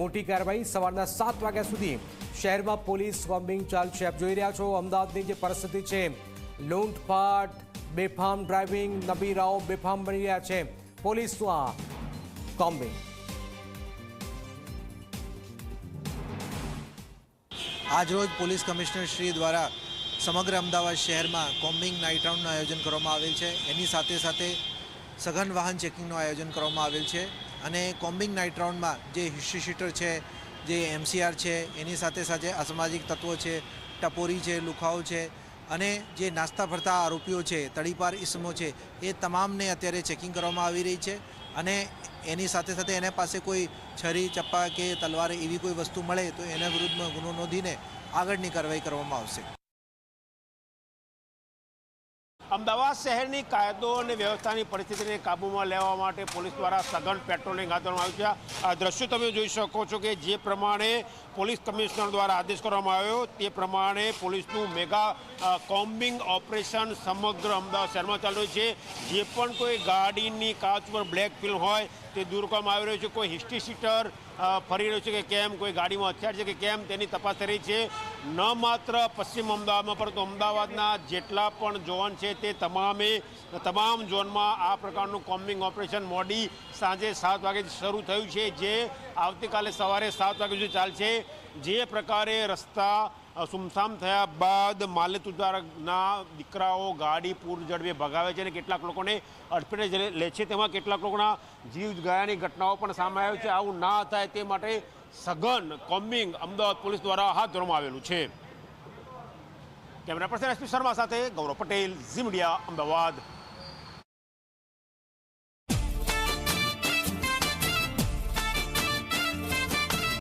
મોટી કાર્યવાહી સવારના સાત વાગ્યા સુધી શહેરમાં પોલીસ કોમ્બિંગ ચાલશે. આપ જોઈ રહ્યા છો અમદાવાદની જે પરિસ્થિતિ છે લૂંટફાટ બેફામ ડ્રાઇવિંગ, નબીરાઓ બેફામ બની રહ્યા છે. પોલીસનું આ કોમ્બિંગ આજરોજ પોલીસ કમિશનર શ્રી દ્વારા સમગ્ર અમદાવાદ શહેરમાં કોમ્બિંગ નાઇટ રાઉન્ડનું આયોજન કરવામાં આવેલ છે. એની સાથે સાથે સઘન વાહન ચેકિંગનું આયોજન કરવામાં આવેલ છે. અને કોમ્બિંગ નાઇટ રાઉન્ડમાં જે હિસ્ટ્રી શીટર છે, જે એમસીઆર છે, એની સાથે સાથે અસામાજિક તત્વો છે, ટપોરી છે, લુખાઓ છે અને જે નાસ્તા ફરતા આરોપીઓ છે, તડીપાર ઇસમો છે, એ તમામને અત્યારે ચેકિંગ કરવામાં આવી રહી છે અને એની સાથે સાથે એના પાસે કોઈ છરી, ચપ્પા કે તલવાર એવી કોઈ વસ્તુ મળે તો એના વિરુદ્ધમાં ગુનો નોંધીને આગળની કાર્યવાહી કરવામાં આવશે. અમદાવાદ શહેરની કાયદો અને વ્યવસ્થાની પરિસ્થિતિને કાબૂમાં લેવા માટે પોલીસ દ્વારા સઘન પેટ્રોલિંગ હાથ ધરવામાં આવ્યું છે. આ દ્રશ્યો તમે જોઈ શકો છો કે જે પ્રમાણે પોલીસ કમિશનર દ્વારા આદેશ કરવામાં આવ્યો, તે પ્રમાણે પોલીસનું મેગા કોમ્બિંગ ઓપરેશન સમગ્ર અમદાવાદ શહેરમાં ચાલી રહ્યું છે. જે પણ કોઈ ગાડીની કાચ પર બ્લેક ફિલ્મ હોય, તે દૂર કરવામાં આવી રહ્યું છે. કોઈ હિસ્ટ્રી સીટર ફરી રહ્યું છે કે કેમ? કોઈ ગાડીમાં હથિયાર છે કે કેમ? તેની તપાસ થઈ રહી છે. ન માત્ર પશ્ચિમ અમદાવાદમાં, પરંતુ અમદાવાદના જેટલા પણ ઝોન છે તે તમામે, તમામ ઝોનમાં આ પ્રકારનું કોમ્બિંગ ઓપરેશન મોડી સાંજે સાત વાગે શરૂ થયું છે, જે આવતીકાલે સવારે સાત વાગે સુધી ચાલશે. જે પ્રકારે રસ્તા સુમસામ થયા બાદ માલ્યતુજારના દીકરાઓ ગાડી પૂર ઝડપે ભગાવે છે અને કેટલાક લોકોને અડફેટે લે છે. તેમાં કેટલાક લોકોના જીવ ગયાની ઘટનાઓ પણ સામે આવી છે. આવું ના થાય તે માટે સઘન કોમ્બિંગ અમદાવાદ પોલીસ દ્વારા હાથ ધરવામાં આવેલું છે. કેમેરા પર્સન એસપી શર્મા સાથે ગૌરવ પટેલ, ઝી મીડિયા, અમદાવાદ.